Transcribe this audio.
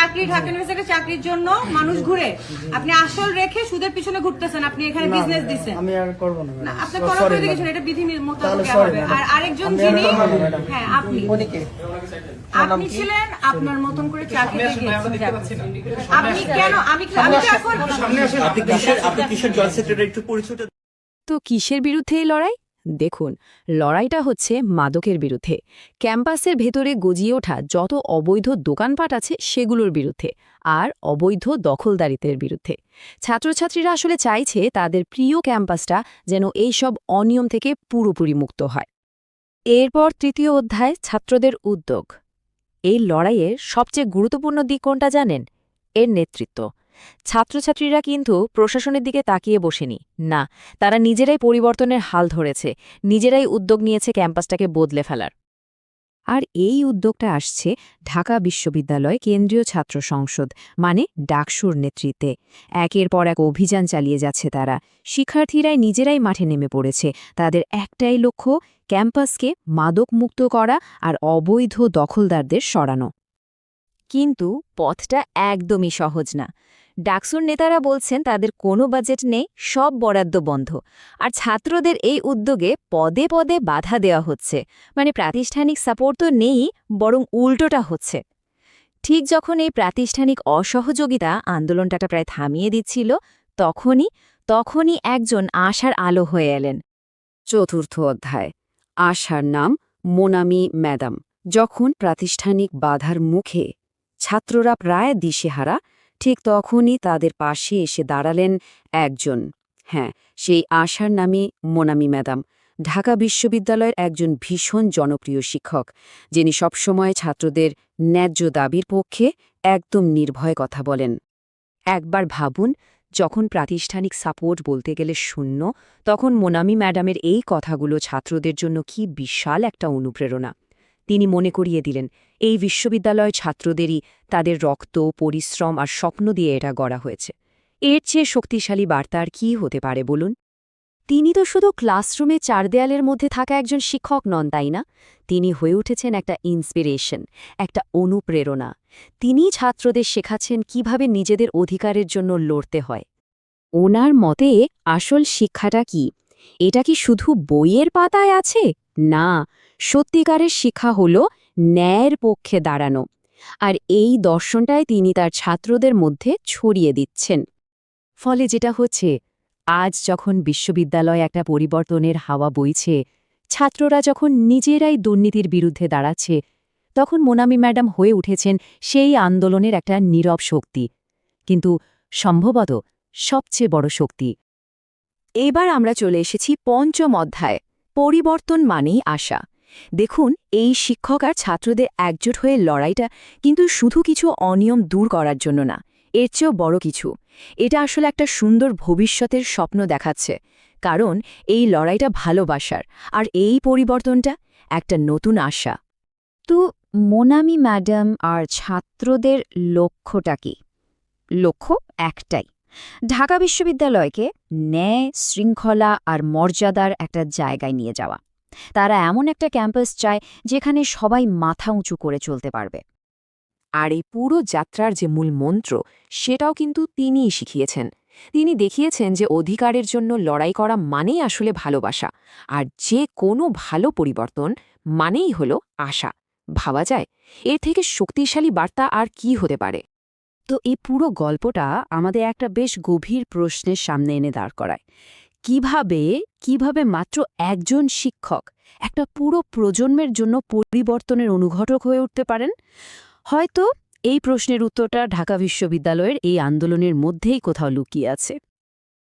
চাকরি ঢাকা ইউনিভার্সিটিতে চাকরির জন্য মানুষ ঘুরে। আপনি আসল রেখে সুদের পিছনে ঘুরতেছেন আপনি এখানে বিজনেস দিচ্ছেন আমি আর করব না না, আপনি করা করে দেখেছেন এটা বিধি মোতাবেক হবে। আর আরেকজন যিনি। হ্যাঁ আপনি। উনিকে আপনি ছিলেন আপনার মতন করে চাকরি আপনি কেন আমি আমি তো এখন আপনি কিসের আপনি কিসের জয়েন্ট সেক্রেটারি একটু পরিচয়টা তো কিসের বিরুদ্ধে এই লড়াই? দেখুন, লড়াইটা হচ্ছে মাদকের বিরুদ্ধে। ক্যাম্পাসের ভেতরে গজিয়ে ওঠা যত অবৈধ দোকানপাট আছে সেগুলোর বিরুদ্ধে, আর অবৈধ দখলদারিত্বের বিরুদ্ধে। ছাত্রছাত্রীরা আসলে চাইছে তাদের প্রিয় ক্যাম্পাসটা যেন এইসব অনিয়ম থেকে পুরোপুরি মুক্ত হয়। এরপর তৃতীয় অধ্যায়, ছাত্রদের উদ্যোগ। এই লড়াইয়ের সবচেয়ে গুরুত্বপূর্ণ দিক কোনটা জানেন? এর নেতৃত্ব। ছাত্রছাত্রীরা কিন্তু প্রশাসনের দিকে তাকিয়ে বসেনি। না, তারা নিজেরাই পরিবর্তনের হাল ধরেছে, নিজেরাই উদ্যোগ নিয়েছে ক্যাম্পাসটাকে বদলে ফেলার। আর এই উদ্যোগটা আসছে ঢাকা বিশ্ববিদ্যালয় কেন্দ্রীয় ছাত্র সংসদ মানে ডাকসুর নেতৃত্বে। একের পর এক অভিযান চালিয়ে যাচ্ছে তারা। শিক্ষার্থীরাই নিজেরাই মাঠে নেমে পড়েছে। তাদের একটাই লক্ষ্য, ক্যাম্পাসকে মাদকমুক্ত করা আর অবৈধ দখলদারদের সরানো। কিন্তু পথটা একদমই সহজ না। ডাকসুর নেতারা বলছেন, তাদের কোনো বাজেট নেই, সব বরাদ্দ বন্ধ। আর ছাত্রদের এই উদ্যোগে পদে পদে বাধা দেওয়া হচ্ছে। মানে প্রাতিষ্ঠানিক সাপোর্ট তো নেই, বরং উল্টোটা হচ্ছে। ঠিক যখন এই প্রাতিষ্ঠানিক অসহযোগিতা আন্দোলনটাটা প্রায় থামিয়ে দিচ্ছিল, তখনই তখনই একজন আশার আলো হয়ে এলেন। চতুর্থ অধ্যায়। আশার নাম মোনামি ম্যাডাম। যখন প্রাতিষ্ঠানিক বাধার মুখে ছাত্ররা প্রায় দিশেহারা ঠিক তখনই তাদের পাশে এসে দাঁড়ালেন একজন। হ্যাঁ সেই আশার নামই মোনামি ম্যাডাম। ঢাকা বিশ্ববিদ্যালয়ের একজন ভীষণ জনপ্রিয় শিক্ষক, যিনি সবসময় ছাত্রদের ন্যায্য দাবির পক্ষে একদম নির্ভয় কথা বলেন। একবার ভাবুন, যখন প্রাতিষ্ঠানিক সাপোর্ট বলতে গেলে শূন্য, তখন মোনামি ম্যাডামের এই কথাগুলো ছাত্রদের জন্য কি বিশাল একটা অনুপ্রেরণা। তিনি মনে করিয়ে দিলেন, এই বিশ্ববিদ্যালয় ছাত্রদেরই তাদের রক্ত, পরিশ্রম আর স্বপ্ন দিয়ে এটা গড়া হয়েছে। এর চেয়ে শক্তিশালী বার্তা আর কী হতে পারে বলুন? তিনি তো শুধু ক্লাসরুমে চার দেয়ালের মধ্যে থাকা একজন শিক্ষক নন, তাই না? তিনি হয়ে উঠেছেন একটা ইন্সপিরেশন, একটা অনুপ্রেরণা। তিনি ছাত্রদের শেখাচ্ছেন কীভাবে নিজেদের অধিকারের জন্য লড়তে হয়। ওনার মতে আসল শিক্ষাটা কি? এটা কি শুধু বইয়ের পাতায় আছে? না সত্যিকারের শিক্ষা হল ন্যায়ের পক্ষে দাঁড়ানো। আর এই দর্শনটাই তিনি তার ছাত্রদের মধ্যে ছড়িয়ে দিচ্ছেন। ফলে যেটা হচ্ছে, আজ যখন বিশ্ববিদ্যালয় একটা পরিবর্তনের হাওয়া বইছে, ছাত্ররা যখন নিজেরাই দুর্নীতির বিরুদ্ধে দাঁড়াচ্ছে, তখন মোনামি ম্যাডাম হয়ে উঠেছেন সেই আন্দোলনের একটা নীরব শক্তি। কিন্তু সম্ভবত সবচেয়ে বড় শক্তি। এবার আমরা চলে এসেছি পঞ্চম অধ্যায়, পরিবর্তন মানেই আশা। দেখুন, এই শিক্ষক আর ছাত্রদের একজোট হয়ে লড়াইটা কিন্তু শুধু কিছু অনিয়ম দূর করার জন্য না, এর চেয়েও বড় কিছু। এটা আসলে একটা সুন্দর ভবিষ্যতের স্বপ্ন দেখাচ্ছে। কারণ, এই লড়াইটা ভালোবাসার, আর এই পরিবর্তনটা একটা নতুন আশা। তো, মোনামি ম্যাডাম আর ছাত্রদের লক্ষ্যটা কি? লক্ষ্য একটাই। ঢাকা বিশ্ববিদ্যালয়কে ন্যায়, শৃঙ্খলা আর মর্যাদার একটা জায়গায় নিয়ে যাওয়া। তারা এমন একটা ক্যাম্পাস চায় যেখানে সবাই মাথা উঁচু করে চলতে পারবে। আর এই পুরো যাত্রার যে মূল মন্ত্র, সেটাও কিন্তু তিনিই শিখিয়েছেন। তিনি দেখিয়েছেন যে অধিকারের জন্য লড়াই করা মানেই আসলে ভালোবাসা, আর যে কোনো ভালো পরিবর্তন মানেই হল আশা। ভাবা যায়, এর থেকে শক্তিশালী বার্তা আর কি হতে পারে? তো এই পুরো গল্পটা আমাদের একটা বেশ গভীর প্রশ্নের সামনে এনে দাঁড় করায়। কীভাবে কীভাবে মাত্র একজন শিক্ষক একটা পুরো প্রজন্মের জন্য পরিবর্তনের অনুঘটক হয়ে উঠতে পারেন? হয়তো এই প্রশ্নের উত্তরটা ঢাকা বিশ্ববিদ্যালয়ের এই আন্দোলনের মধ্যেই কোথাও লুকিয়ে আছে।